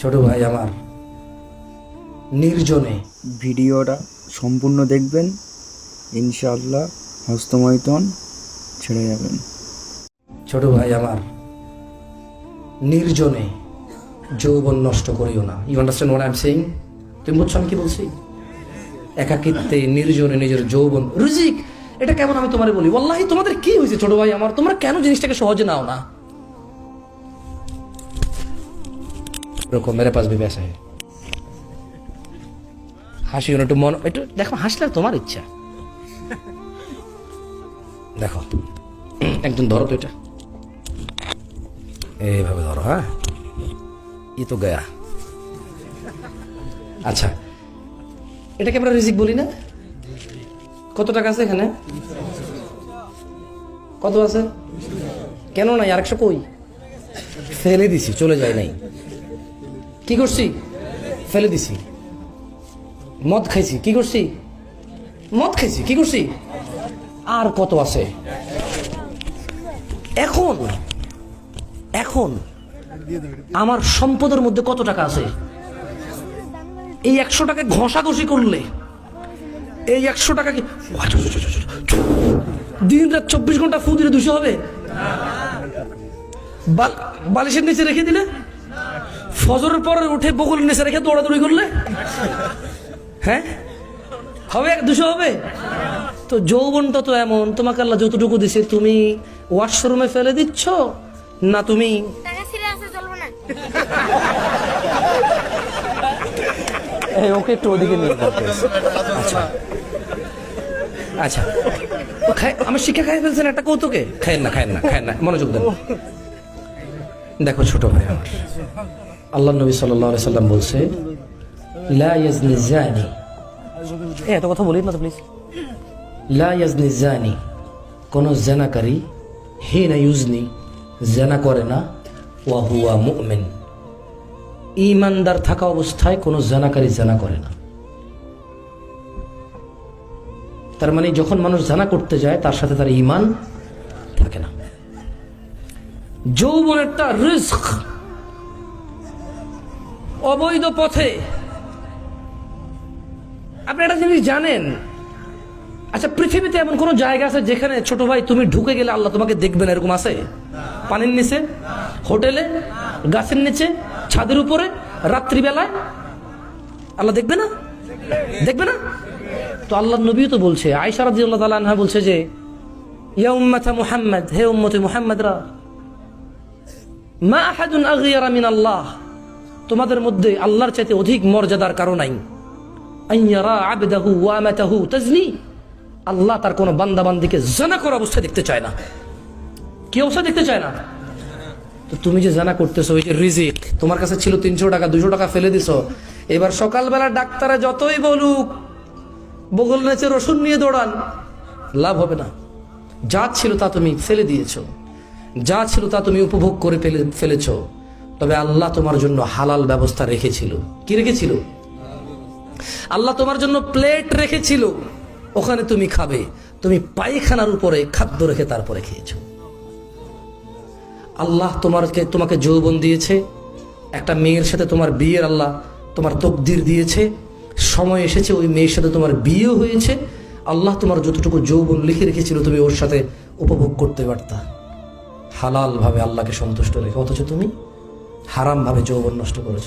ছোট ভাই আমার। নির্জনে। ভিডিওটা সম্পূর্ণ দেখবেন ইনশাআল্লাহ হস্তমৈথন ছেড়ে যাবেন। ছোট ভাই আমার নির্জনে যৌবন নষ্ট করিও না। You understand what I am saying তুমি বুঝছ আমি কি বলছি একাকিত্বে নির্জনে নিজের যৌবন। রুজিক এটা কেমন আমি তোমারে বলি? ওয়াল্লাহি তোমাদের কি হয়েছে ছোট ভাই আমার? তোমরা কেন জিনিসটাকে সহজে নাও না? রকম, মেরে পাশ ভেবে আসা হাসি একটু মন, একটু দেখো, হাসলে তোমার ইচ্ছা। দেখো, একজন ধরো তো এটা। এইভাবে ধরো হ্যাঁ? ই তো গয়া। আচ্ছা এটাকে আমরা রিজিক বলি না? কত টাকা আছে এখানে? কত আছে? কেন নাই আরেকশো কই? ফেলে দিছি, চলে যায় নাই। কি করছি? ফেলে দিছি। মদ খাইছি। কি করছি? মদ খাইছি। কি করছি? আর কত আছে? এখন এখন আমার সম্পদের মধ্যে কত টাকা আছে? এই একশো টাকা ঘষাঘষি করলে, এই একশো টাকা কি দিন রাত চব্বিশ ঘণ্টা ফু দিলে দুশো হবে? বাল- বালিশের নিচে রেখে দিলে? ফজরের পরে উঠে বকুল নিচে রেখে দৌড়াদৌড়ি করলে? হ্যাঁ? হবে? এক দুশো হবে? তো যৌবনটা তো এমন তোমাকে আল্লাহ যতটুকু দিছে তুমি ওয়াশরুমে ফেলে দিচ্ছ না তুমি? ওকে একটু ওদিকে নিয়ে আচ্ছা। আচ্ছা। ও খাই আমার শিক্ষা খাই ফেলছেন একটা কৌতুকে? খায়েন না খায়েন না খায়েন না। মনোযোগ দেন। দেখো ছোট ভাই আমার। আল্লাহ নবী সাল্লাহ সাল্লাম বলছে লা ইয়াজনি জানি এত কথা বলি না তো প্লিজ লা ইয়াজনি জানি কোন জেনাকারী হে না ইউজনি জেনা করে না ওয়া হুয়া মুমিন। ইমানদার থাকা অবস্থায় কোনো জানাকারী জানা করে না। তার মানে যখন মানুষ জানা করতে যায় তার সাথে তার ইমান থাকে না। যৌবন একটা রিস্ক অবৈধ পথে। আপনি একটা জিনিস জানেন? আচ্ছা পৃথিবীতে এমন কোন জায়গা আছে যেখানে ছোট ভাই তুমি ঢুকে গেলে আল্লাহ তোমাকে দেখবেন এরকম আছে? পানির নিচে, হোটেলে, গাছের নিচে, ছাদের উপরে, রাত্রিবেলায়? আল্লাহ দেখবে না? দেখবে না? তো আল্লাহ নবীও তো বলছে আয়সা রাজি আল্লাহ তালা আনহা বলছে যে, ইয়া উম্মাতা মুহাম্মদ, হে উম্মতে মুহাম্মদরা, মা আহাদুন আগিয়ারা মিন আল্লাহ তোমাদের মধ্যে আল্লাহর চাইতে অধিক মর্যাদার কারণ নাই। আল্লাহ তার কোনো বান্দা বান্দিকে জানা করা অবস্থায় দেখতে চায় না। কি অবস্থা দেখতে চায় না? তুমি যে জানা করতেছো ওই যে রিজিক, তোমার কাছে ছিল তিনশো টাকা, দুশো টাকা ফেলে দিছো। এবার সকালবেলা ডাক্তারে যতই বলুক, বগল নেচে রসুন নিয়ে দৌড়ান, লাভ হবে না। যা ছিল তা তুমি ফেলে দিয়েছ। যা ছিল তা তুমি উপভোগ করে ফেলে ফেলেছো। তবে আল্লাহ তোমার জন্য হালাল ব্যবস্থা রেখেছিল। কি রেখেছিল? আল্লাহ তোমার জন্য প্লেট রেখেছিল। ওখানে তুমি খাবে। তুমি পায়খানার উপরে খাদ্য রেখে তারপরে খেয়েছো। আল্লাহ তোমারকে, তোমাকে যৌবন দিয়েছে। একটা মেয়ের সাথে তোমার বিয়ের আল্লাহ তোমার তকদির দিয়েছে। সময় এসেছে, ওই মেয়ের সাথে তোমার বিয়ে হয়েছে। আল্লাহ তোমার যতটুকু যৌবন লিখে রেখেছিল, তুমি ওর সাথে উপভোগ করতে পারতা। হালাল ভাবে আল্লাহকে সন্তুষ্ট রেখে, অথচ তুমি হারাম ভাবে যৌবন নষ্ট করেছ।